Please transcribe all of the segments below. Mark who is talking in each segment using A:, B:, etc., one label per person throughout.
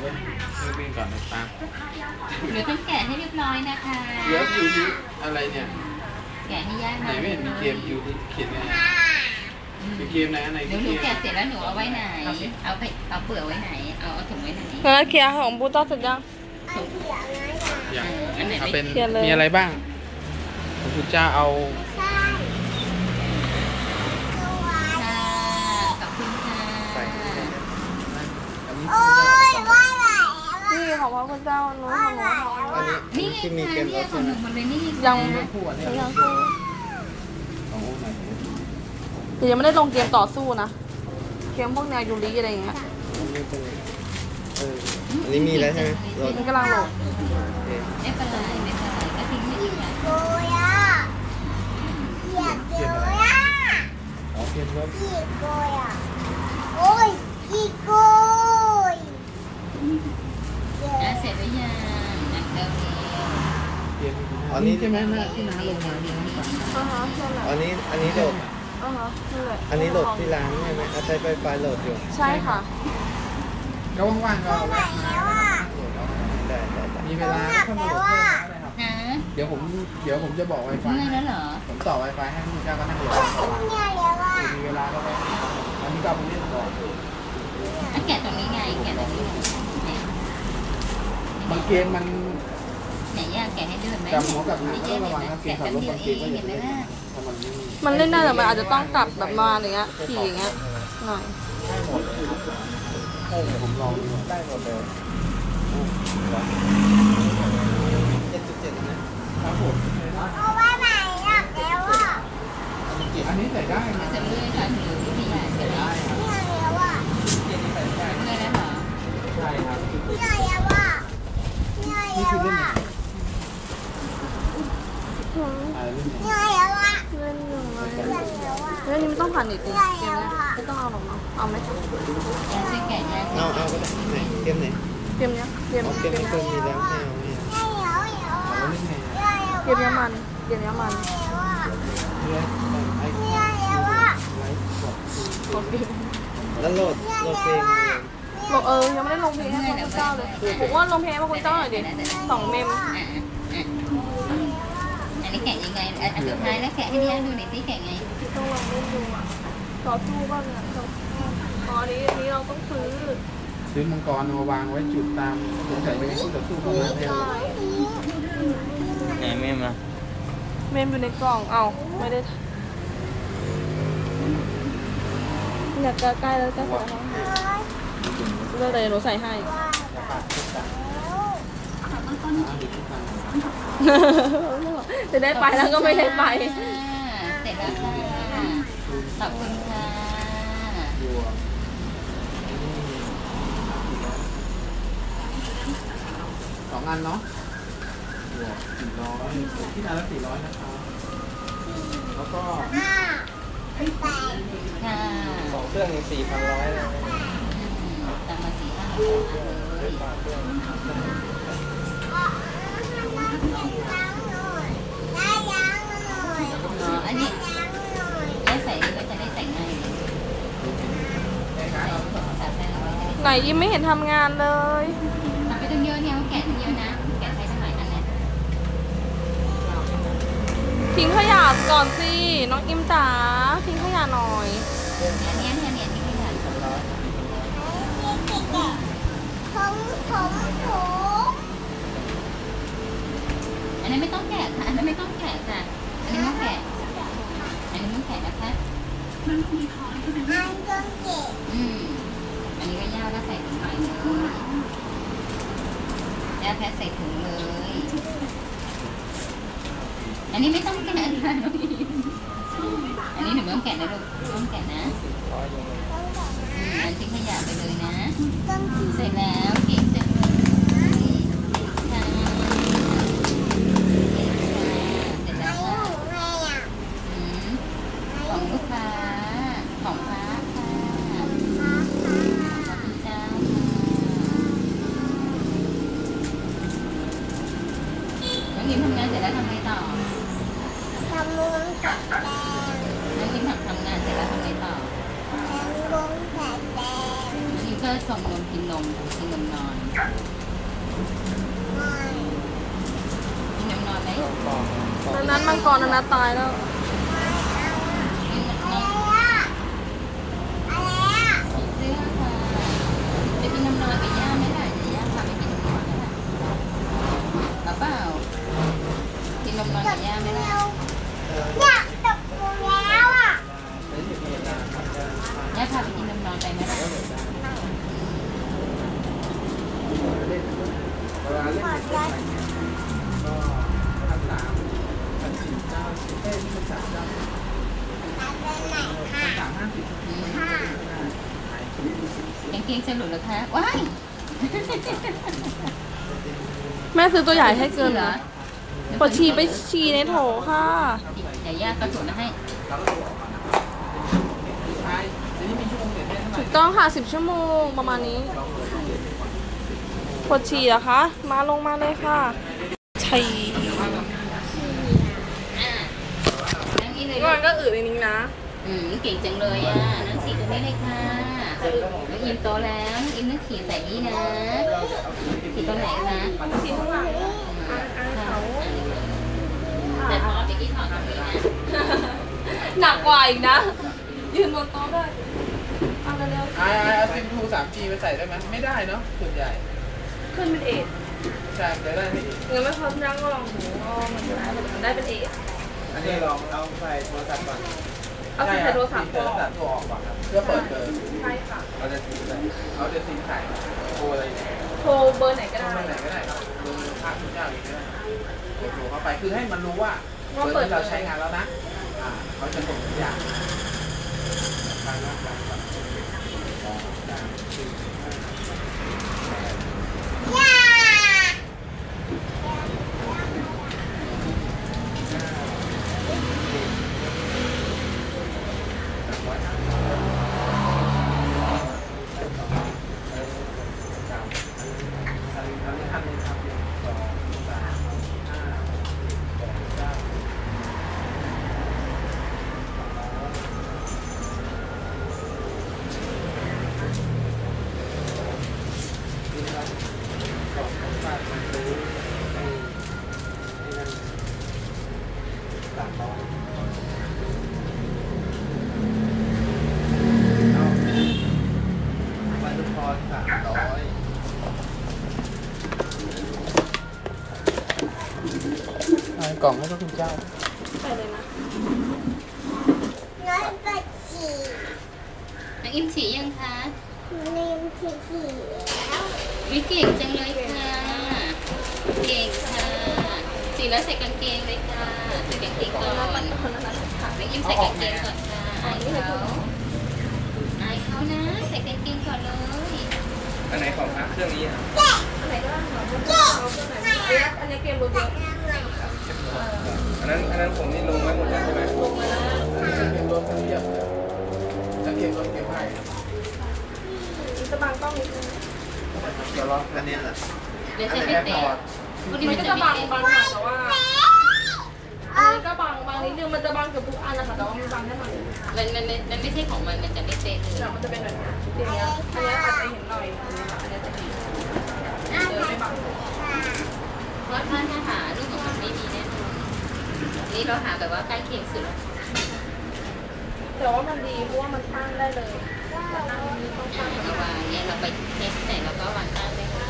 A: เริ่มเริ่มวิ่งก่อนนะตาม
B: หรือต้องแกะให้เรียบร้อยนะคะ
A: เดี๋ยวยูนิอะไรเนี่ย
B: แกะให้ยาก
A: ไหนไม่เห็นมีเกมยูนิเขียนไงมีเกมไหนอันไหน
B: เดี๋ยวห
A: เก
B: นู
A: ม
B: แกะเสร็จแล้วหนูเอาไว้ไหน เอาไปเอาเปลือกไว้ไหน เอาเอาถุงไว้ไหน
C: เออเคลียร์ของบูต้าเสร็จยัง
A: อย่าง
B: อันไหน
A: เอา
B: ไม่
A: เป็น
C: เขียนเลย
A: มีอะไรบ้างพระพุทธเจ้าเอา
B: ค่ะขอบคุณค่ะ
A: อันนี้
C: นี่ของพระพุทธ เจ้านู้นของหนู
A: อันนี้
B: นี่ไง
A: ที่มี
B: คะ
A: เกมร
B: เนี่ย
A: ถ
B: ของหนูหมดเลยนี่
C: ยัง
A: ทั้งคู่อันนี้
C: ยังคู่
A: ของโอ้ไหน
C: แต่ยังไม่ได้ลงเกมต่อสู้นะ เกมพวกแนวยูริอะไรอย่างเงี้ย
D: เอออันนี้มีแล้วใช่ไหมรถ
C: มันกำลังโหลด
D: โอเค
B: ไม่เป็นไรไม่เป็นไรก็ทิ้งให้ดีนะ
A: เกมอะไรอ๋อเกมรถ
B: อะ เสร็จหรือยังอะเร็ว
A: เกมอันนี้ใช่ไหมหน้าที่น้าลงมาที่น้ำตาล
C: อ่าฮะนั่นแหละ
D: อันนี้อันนี้โหลด
C: อ่าฮะนั่นแหละ
D: อันนี้โหลดที่ร้านใช่ไหมเอาใช้ไฟฟ้าโหลดอยู่
C: ใช่ค่ะ
A: ก็ว่างๆก็แวะมา
D: ได้ได้ได้
A: มีเวลาก็มาโหลดเพิ่มได้ครับ
B: นะ
A: เดี๋ยวผมเดี๋ยวผมจะบอก Wi-Fi
B: เมื่อยแล้วเหรอ
A: ผมต่อ Wi-Fi ให้คุณเจ้าก็นั่งโหลดต่อมีเวลาก็ไปอันนี้ก็เอาไปเล่นก่อน
B: อะแกะตรงนี้ไงแกะตรงนี้ไง
A: บางเกมมัน
B: ไหนอยากแกะให้ดูไหม
A: กับหัวกับหางก็
B: แย
A: ต้องระวัง
B: เห็นไหม
A: นะเกม
B: แกะ
A: ขับ
B: แป๊บ
A: รถ
B: เดียว
A: บาง
B: เอ
A: เกม
B: ง
A: ก็อย่า
B: เห็น
A: ไป
B: ไหม
A: เล่น
B: ล่ะ
A: ถ้ามันไม่มี
C: มันเล่นได้แต่มันอาจจะต้องกลับแบบมาอย่างเงี้ยขี่อย่างเงี้ยหน่อย
A: ผมลองดู
D: ได้หมดเลยเจ็ดจุดเจ็ดนะครับ
A: ผมอันนี้ใส่ได้นะ
B: จะเลื่อยค่ะหรือวิทยาใช่ไหม
A: ได้ครับ
B: เลื่อยแล้วเหรอ
A: ใช่ครับนี่คือเล่นอะไรอ่าเล่นอะไร
C: เล่นยังไง เล่นนี้ไม่ต้องผ่านเน็ตดิเกมเนี้ยไม่ต้องเอาหรอกเนาะเอาไหม
B: อยากจะแกะยัง
D: เอาเอาก็ได้ไหนเกมไหน
C: เกมเนี้ย
D: ลอ
A: ง
C: เล่
A: นไอ้ไลฟ์สด
C: โอเค
D: แล้วโหลดโหลดเพลง
C: บอกเออยังไม่ได้ลงเพลงให้พระคุณเจ้าเลยบอกว่าลงเพลงให้พระคุณเจ้าหน่อยดิสองเมม
B: อะอะอะอันนี้แกะยังไงอะอันสุดท้ายแล้วแกะให้พี่ดูหน่อยสิแกะไง
C: ต้องลองเล่นดูอะต่อสู้บ้างเนี่ยต่ออ๋ออันนี้อันนี้เราต้องซื้อ
A: ซื้อมังกรมาวางไว้จุดตามสงสัยจะมีคู่ต่อสู้เข้ามาแน่
C: ใช่
D: ไหนเมมอะ
C: เมมอยู่ในกล่องเอาไม่ได้อยากจะใกล้แล้วใกล้เสร็จแล้วค่ะเลือกเลยหนูใส่ให้จะได้ไปแล้วก็ไม่ได้ไป
B: เสร็จแล้ว ขอบคุณค่ะ
A: อยู่สองอันเนาะบวกสี่ร้อยที่อันละสี่ร้อยนะครับแล้วก็
B: ค่ะ
D: สองเครื่องสี่พันร้อยแล้ว
B: ตามมาสี่ห้าหกเลยอ๋ออันนี้ได้ใส่ก็จะได้ใส่ง่ายใส่ใส่ใส่ เอาไว้จะได้
C: ไหนยิ้มไม่เห็นทำงานเลย
B: ทำไปตั้งเยอะเนี่ยเขาแกะตั้งเยอะนะ แกะใช้สมัยอันนั้น
C: ทิ้งขยะก่อนสิ น้องอิมจ๋าทิ้งขยะหน่อย
B: อันนี้อันนี้อันนี้ที่ขยันสองร้อยอันนี้นไม่ต้องแกะค่ะ อันนั้นไม่ต้องแกะค่ะอันนี้ต้องแกะ อันนี้ต้องแกะนะคะอืม อันนี้ก็ย่าก็ใส่ถุงใหม่เลยย่าแค่ใส่ถุงเลย อันนี้ไม่ต้องแกะนะน้องอิมอันนี้หนูไม่ต้องแกะนะลูกไม่ต้องแกะนะไปเลยนะ เสร็จแล้วเก่งจังเลยค่ะเสร็จแล้วค่ะอืมของลูกค้า ของพระค่ะขอบคุณเจ้าค่ะน้องยิ้มทำงานเสร็จแล้วทำไงต่อ น้องยิ้มทำทำงานเสร็จแล้วทำไงต่อน้องยิ้มก็กินนมกินนมนอนกินนมนอนไหม
C: อันนั้นมังกรอันนั้นตายแล้ว
B: กินนมนอนผีเสื้อค่ะจะกินนมนอนกับย่าไหมล่ะเดี๋ยวย่าพาไปกินนมนอนไหมล่ะเอาเปล่ากินนมนอนกับย่าไหมล่ะย่าพาไปกินนมนอนไปไหมล่ะ
A: เวลาเล่นเด็กใหม่เนี่ยก็พันสามพันสี่เก้าสิบเอ้ยนี่เป็นสามเก้าพันสามห้าสิบ
B: อืมกาง เกงจะหลุดเหรอคะว้าย
C: แม่ซื้อตัวใหญ่ให้เกิน
B: เห
C: เห
B: ร
C: ร
B: อ
C: อปวดฉี่ไปฉี่ในโถค่ะ
B: เดี๋ยวย่ากระสุนมาให้
A: เราก็ดูออกก่อนนะใช่เดี๋ยวนี้มีชั่วโมงเสร็จได้เท่าไหร่
C: ถูกต้องค่ะสิบชั่วโมงประมาณนี้
A: ลองเปิดดูดิ
C: ปวดฉี่เหรอคะ มาลงมาเลยค่ะฉี่
B: อ่านั่งนี่เลย
C: มันก็อืดในนี้นะ
B: อืมเก่งจังเลยอะนั่งฉี่ตรงนี้เลยค่ะน้องอิมโตแล้วน้องอิมนั่งฉี่ใส่นี่นะฉี่ตรงไหนคะ
C: ฉี่ข้างหลัง
B: แต่พอเมื่อกี้ถอดตรงนี้นะ
C: หนักกว่าอีกนะ ยืนบนโต๊ะด้วยเอาเร็ว
A: ไอ้ไอ้เอาซิมทูสามจีไปใส่ได้ไหมไม่ได้เนาะส่วนใหญ่
C: ๆขึ้นเป็นเอด
A: ใช่จะได้ไม่ดี
C: เงินไม่พอนั่งก็ลองดูอ๋อมันได้มันได้เป็นเอด
A: อันนี้ลองเอาใส่โทรศัพท์ก่อน
C: เอาใส่โทรศัพท์
A: โทรศัพท์ตัวออกก่อนครับเพื่อเปิดเบอร์
C: ใช่ค่ะ
A: เราจะซิมใส่เอาจะซิมใส่โทรอะไรเนี่ย
C: โทรเบอร์ไหนก็
A: โทร
C: ได้
A: ไปไหนก็ได้ครับดูภาพทุกอย่างอีกก็ได้กดโทรเข้าไปคือให้มันรู้ว่าเบอร์ที่เราใช้งานแล้วนะอ่าเขาจะส่งทุกอย่างไปแล้วไปแล้วสองสามสี่ห้า
D: วันทุกพรสามร้อย
A: กล่องให้พระคุณเจ้า
C: ไปเลยนะ
B: น้องอิมฉี่ยังคะวิเก่งจังเลยค่ะ เก่งค่ะฉี่แล้วใส่กางเกงเลยค่ะใส่กางเกงก่อนน้องอิมใส่กางเกงก่อนค่ะอายเขาอายเขานะ ใส่กางเกงก่อนเลย
D: อันไหนของพระเครื่องนี้ครับ
C: อันไหนก็ได้ค่ะเอาเครื่องไหนอันนี้อันนี้เกมรู้เยอะ
D: อันนั้นอันนั้นผมนี่ลงไว้หมดแล้วใช่ไหม
C: ลงมาแล้ว
A: เกมรถเทียบจะเกมรถเกมให้
C: จะบังกล้องนิดนึง
A: เดี๋ยวรอ
D: อันนี้เหรอ
B: เดี๋ยว
A: อัน
B: จะ
A: ไหน
B: ไม่
A: แอร์
B: เตะ
A: พอร์ต
B: วันนี้
C: มั
B: มันน
C: ก็
B: จะ
C: จะ
B: ไม่
C: บัง
B: เตะ
C: บางค่ะแต่ว่า อันนี้ก็บังบางนิดนึงมันจะบังเกือบทุกอันนะคะแต่ว่ามันบังแค่หน่อย
B: มันมันมันมันไม่ใช่ของมันมันจะไม่เตะเลย
C: เดี๋ยวมันจะเป็นแบบนี้ทีเนี้ยอันนี้อาจจะเห็นหน่อยอันนี้จะเนเดินไม่บัง
B: เพราะถ้าถ้าหาลูกของมันไม่มีแน่นอนนี่เราหาแบบว่าใกล้เคียงสุดแล้ว
C: แต่ว่ามันดีเพราะว่ามันตั้งได้เลยตั้งนี้ต้องตั้ง
B: เราวาเนี่ยเราไปเทสไหนเราก็วางตั้งได้เลย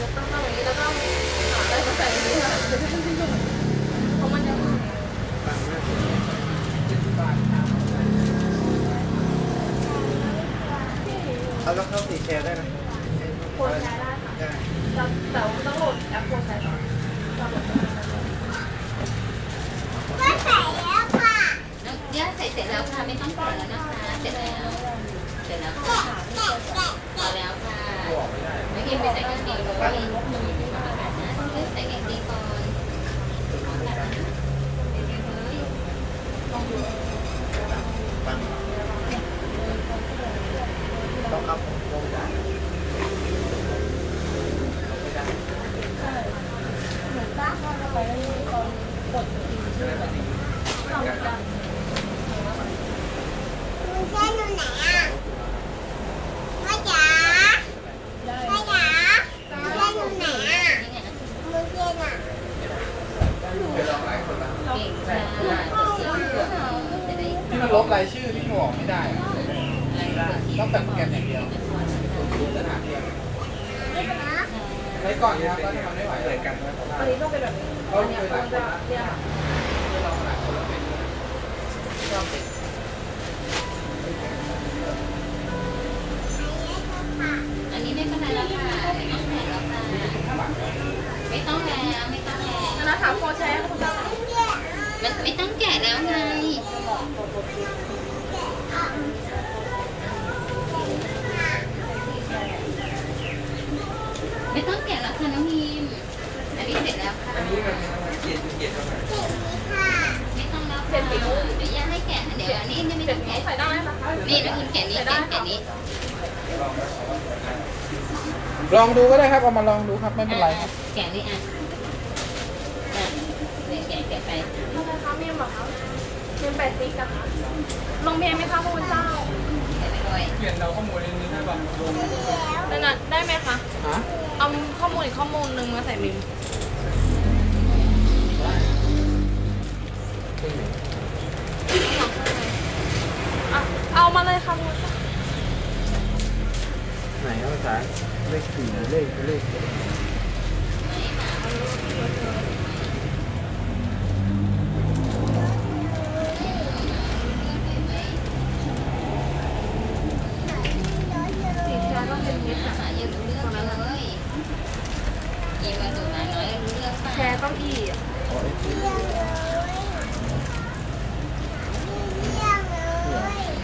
C: จะตั้งตั้งอย่างนี้แล้วก็หาได้ก็ใส่นี้ค่ะเพราะมันยัง
D: เอาแล้วเข้าสีแชร์ได้ไหม
C: โคนใช้ได้ค่ะ
D: ได้
C: แต่แต่ว่าต้องโหลดแอปโคนใช้ก่อนต้องโหลดแอปโคนใช้ก่อน
B: แล้วย่าใส่เสร็จแล้วค่ะ ไม่ต้องแกะแล้วนะคะ เสร็จแล้ว เสร็จแล้วค่ะ มันลบราย
D: ชื่อที่หัวไม่ได้
C: ต้องแต่โปรแกรมอย่างเดียว
E: ไว้
A: ก่อนนะครับตอนนี้มัไม่ไหว
D: เลยกันต
C: อนนี้ต้องเป็นแบบ
A: เราเนี่
C: ยเร
A: ยอัน
B: นี้ไม่เป็นไรแล้วค่ะไม่ต้องแหวแล้วค่ะไม่ต้องแหว มั
C: น
B: ไม่ต้องแกะแล้วไงไม่ต้องแกะแล้วค่ะน้องพิมอันนี้เสร็จแล้วค่ะ
D: อันนี้มันเป็นเจ็ดเจ็ดเท่าไหร่
B: ไม่ต้องแล้วค่ะเดี๋ยวย่าให้แกะเดี๋ยวอันนี้ไม่
C: เจ็ด
B: ต้อง
C: นิ้ว
B: แกะ
C: ใส่ได้นะคะ
B: นี่น้องพิมแกะนี้แกะแกะนี้
A: ลองดูก็ได้ครับเอามาลองดูครับไม่เป็นไรครับ
B: แกะนี่อะอะเดี๋ยวแกะแกะไป
C: ทำไมคะมีมเหรอคะมีมแปดซิกนะคะลงเพลงไหมคะพระคุณเจ้า
B: แกะไปด้วย
D: เปลี่ยนเราข้อมูลในนี้ได้บ้างลง
C: นั่นน่ะได้ไหมคะ
A: ฮะ
C: เอาข้อมูลอีกข้อมูลหนึ่งมาใส่มิม
A: ขึ้นไหน
C: อะเอามาเลยค่ะพระคุณเจ้า
A: ไหนครับภาษาเลขสี่เลขเลข
C: สีแชร์ต้องเป็นมิ
B: เนี่ย
C: ค่ะ
B: หายังรู้เรื่องเลย อีมาดูมาน้อยรู้เรื่องป่ะ
C: แชร์ต้องอีอะ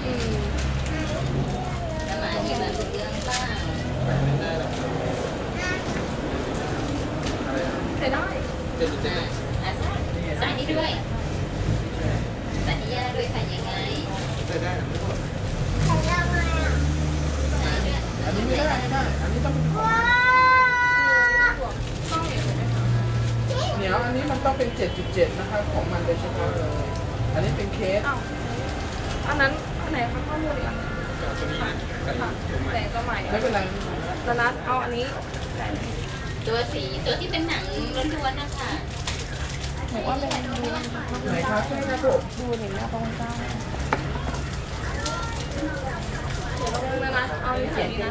C: อืม
B: แล้วมาอีมารู้เรื่องป่ะ
C: ใส่ได้
A: เจ็ดเจ็ด
B: อะอะใส่นี่ด้วยใส่นี่ย่าด้วยใส่ยังไง
D: ได้ได้
B: จ็ด
A: นะคะของมันโดยเฉพาะเลย อันนี้เป็นเคส
C: อ้าวอันนั้นอันไหนคะข้อมูลอีกอันหนึ่งตัวนี้นะค่ะแต่งตัวใหม่
A: ไม่เป็นไร
C: ตอนนั้นเอาอันนี้
B: ตัวสีตัวที่เป็นหนังล้วนๆนะคะ
C: ไหนว่าเป็นดู
A: ไหนคะคุณระบบ
C: ดูเห็นหน้าตรงกลางเดี๋ยวเราดูนะเอาเขียนนะ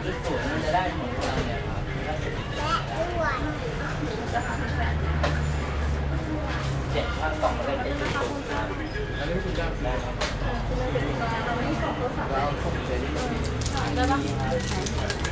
A: จะได้หมด
F: เลยคร
C: ับ
A: ได
C: ้ได้ป
B: ะ